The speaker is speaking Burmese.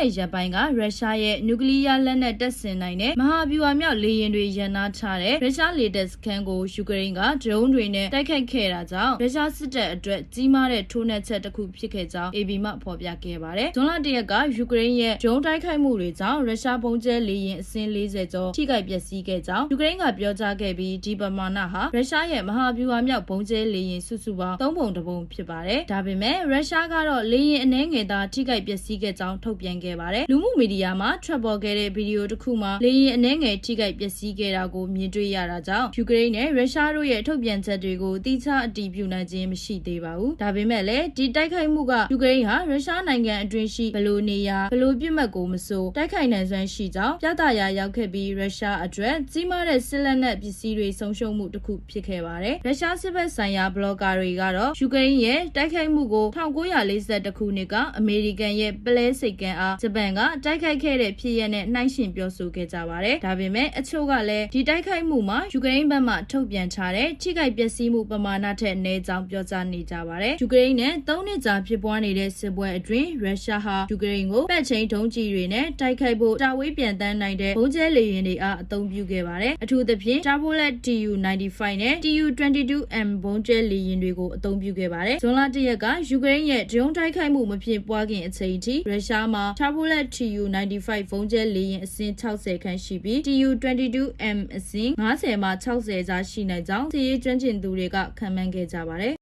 တဲ့ရက်ပိုင်းကရုရှားရဲ့နျူကလ িয়ার လက်နက်တပ်ဆင်နိုင်တဲ့မဟာဗျူဟာမြောက်လေယာဉ်တွေရန်နာထားတဲ့ရုရှားလေတပ်စခန်းကိုယူကရိန်းကဒရုန်းတွေနဲ့တိုက်ခိုက်ခဲ့တာကြောင့်ရုရှားစစ်တပ်အတွက်ကြီးမားတဲ့ထိုးနှက်ချက်တစ်ခုဖြစ်ခဲ့ကြောင်း AB မှဖော်ပြခဲ့ပါတယ်။ဇွန်လ၁ရက်ကယူကရိန်းရဲ့ဒရုန်းတိုက်ခိုက်မှုတွေကြောင့်ရုရှားပုံကျဲလေယာဉ်အစင်း40ကျော်ထိခိုက်ပျက်စီးခဲ့ကြောင်းယူကရိန်းကပြောကြားခဲ့ပြီးဒီပမာဏဟာရုရှားရဲ့မဟာဗျူဟာမြောက်ပုံကျဲလေယာဉ်စုစုပေါင်း၃ပုံတစ်ပုံဖြစ်ပါတယ်။ဒါပေမဲ့ရုရှားကတော့လေယာဉ်အနှဲငယ်သားထိခိုက်ပျက်စီးခဲ့ကြောင်းထုတ်ပြန်ခဲ့ပါတယ်။လူမှုမီဒီယာမှာထွက်ပေါ်ခဲ့တဲ့ဗီဒီယိုတစ်ခုမှာလေယာဉ်အနှဲငယ်ထိခိုက်ပျက်စီးခဲ့တာကိုမြင်တွေ့ရတာကြောင့်ယူကရိန်းနဲ့ရုရှားတို့ရဲ့ထုတ်ပြန်ချက်တွေကိုတိကျအတည်ပြုနိုင်ခြင်းမရှိသေးပါဘူး။ဒါပေမဲ့လည်းဒီတိုက်ခိုက်မှုကယူကရိန်းဟာရုရှားနိုင်ငံအတွင်းရှိဘလို့နေရာဘလို့ပြစ်မှတ်ကိုမဆိုတိုက်ခိုက်နိုင်စွမ်းရှိကြောင်းပြသရာရောက်ခဲ့ပြီးရုရှားအတွက်ကြီးမားတဲ့စစ်လက်နက်ပစ္စည်းတွေဆုံးရှုံးမှုတစ်ခုဖြစ်ခဲ့ပါတယ်။ရုရှားစစ်ဘက်ဆိုင်ရာဘလော့ဂါတွေကတော့ယူကရိန်းရဲ့တိုက်ခိုက်မှုကို1942ခုနှစ်ကအမေရိကန်ရဲ့ပလဲစိတ်ကန်းအားဂျပန်ကတိုက်ခိုက်ခဲ့တဲ့ဖြစ်ရပ်နဲ့နှိုင်းယှဉ်ပြောဆိုခဲ့ကြပါတယ်။ဒါပေမဲ့အချို့ကလည်းဒီတိုက်ခိုက်မှုမှာယူကရိန်းဘက်မှထုတ်ပြန်ချတဲ့ထိခိုက်ပျက်စီးမှုပမာဏထက်နည်းကြောင်းပြောကြားနေကြပါတယ်။ယူကရိန်းနဲ့၃နှစ်ကြာဖြစ်ပွားနေတဲ့စစ်ပွဲအတွင်းရုရှားဟာယူကရိန်းကိုပတ်ချင်းဒုံးကျည်တွေနဲ့တိုက်ခိုက်ဖို့တာဝေးပြန်တန်းနိုင်တဲ့ဘုံကျဲလေယာဉ်တွေအားအသုံးပြုခဲ့ပါတယ်။အထူးသဖြင့် Turbolet Tu-95 နဲ့ Tu-22M ဘုံကျဲလေယာဉ်တွေကိုအသုံးပြုခဲ့ပါတယ်။ဇွန်လ၁ရက်ကယူကရိန်းရဲ့ဒရုန်းတိုက်ခိုက်မှုမဖြစ်ပွားခင်အချိန်ထိရုရှားမှာ Turbolet Tu-95 ဘုံကျဲလေယာဉ်အစင်း60ခန့်ရှိပြီး Tu-22M အစင်း90မှ60ကြားရှိနိုင်ကြောင်းစစ်ရေးကျွမ်းကျင်သူတွေကခန့်မှန်းခဲ့ကြပါတယ်